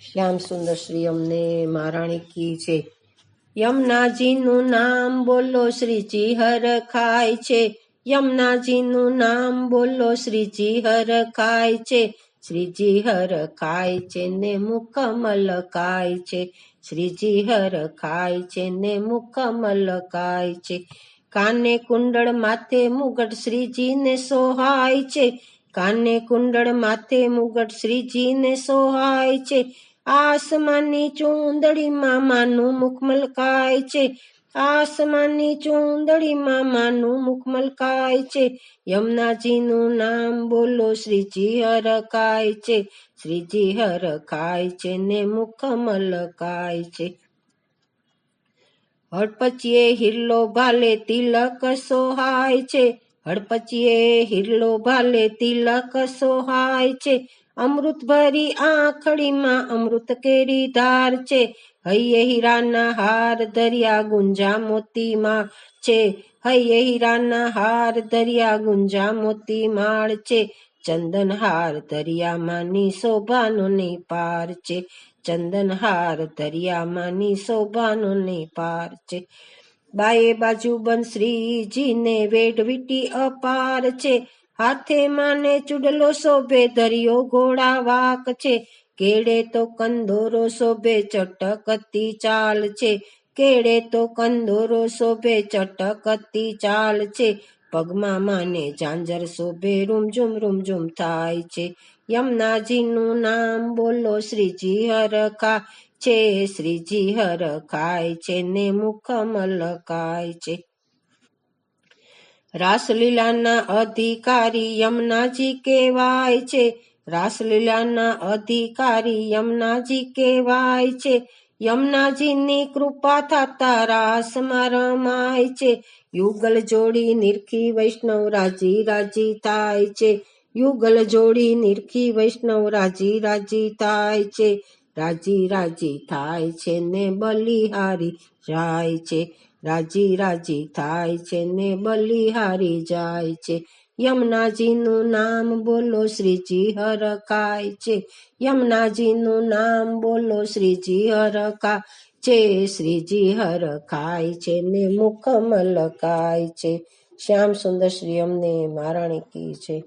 શ્યામ સુંદર શ્રી અમને મહારાણી કી છે. યમુનાજીનું નામ બોલો શ્રીજી હર ખાય છે. યમુનાજીનું નામ બોલો શ્રીજી હર ખાય છે. શ્રીજી હર ખાય છે ને મુખમલ ખાય છે. શ્રીજી હર ખાય છે ને મુખમલ ખાય છે. કાને કુંડળ માથે મુગટ શ્રીજીને સોહાય છે. કાને કુંડળ માથે મુગટ શ્રીજીને સોહાય છે. આસમાનની ચૂંદડીમાં માનું મુખ મલકાય છે. આસમાનની ચૂંદડીમાં માનું મુખ મલકાય છે. યમુનાજીનું નામ બોલો શ્રીજી હરખાય છે. શ્રીજી હરખાય છે ને મુખ મલકાય છે. હડપચીએ હિરલો ભાલે તિલક સોહાય છે. હડપચીએ હિરલો ભાલે તિલક સોહાય છે. અમૃત ભરી આંખડીમાં અમૃત કેરી ધાર છે. હૈયે હીરાના હાર દરિયા ગુંજા મોતીમાં છે. હૈયે હીરાના હાર દરિયા ગુંજા મોતી માળ છે. ચંદન હાર દરિયામાંની શોભાનો ની પાર છે. ચંદન હાર દરિયામાંની શોભાનો ની પાર છે. બાએ બાજુ બન શ્રીજીને વેડવીટી અપાર છે. હાથે માને ચુડલો શોભે, દરિયો ઘોડા વાક છે. કેડે તો કંદોરો શોભે, ચટકતી ચાલ છે. કેડે તો કંદોરો શોભે, ચટકતી ચાલ છે. પગમાં માને ઝાંઝર શોભે, રૂમઝુમ રૂમઝુમ થાય છે. યમુનાજીનું નામ બોલો શ્રીજી હરખા છે. શ્રીજી હરખાય છે ને મુખ મલકાય છે. રાસલીલાના અધિકારી યમુનાજી કહેવાય છે. રાસલીલાના અધિકારી યમુનાજી કહેવાય છે. યમુનાજીની કૃપા થતા રાસમાં રમાય છે. યુગલ જોડી નિરખી વૈષ્ણવ રાજી રાજી થાય છે. યુગલ જોડી નિરખી વૈષ્ણવ રાજી રાજી થાય છે. રાજી રાજી થાય છે ને બલિહારી જાય છે. રાજી રાજી થાય છે ને બલિહારી જાય છે. યમુનાજીનું નામ બોલો શ્રીજી હરખાય છે. યમુનાજીનું નામ બોલો શ્રીજી હરખા છે. શ્રીજી હરખાય છે ને મુખ મલકાય છે. શ્યામ સુંદર શ્રી અમને મહારાણી કી છે.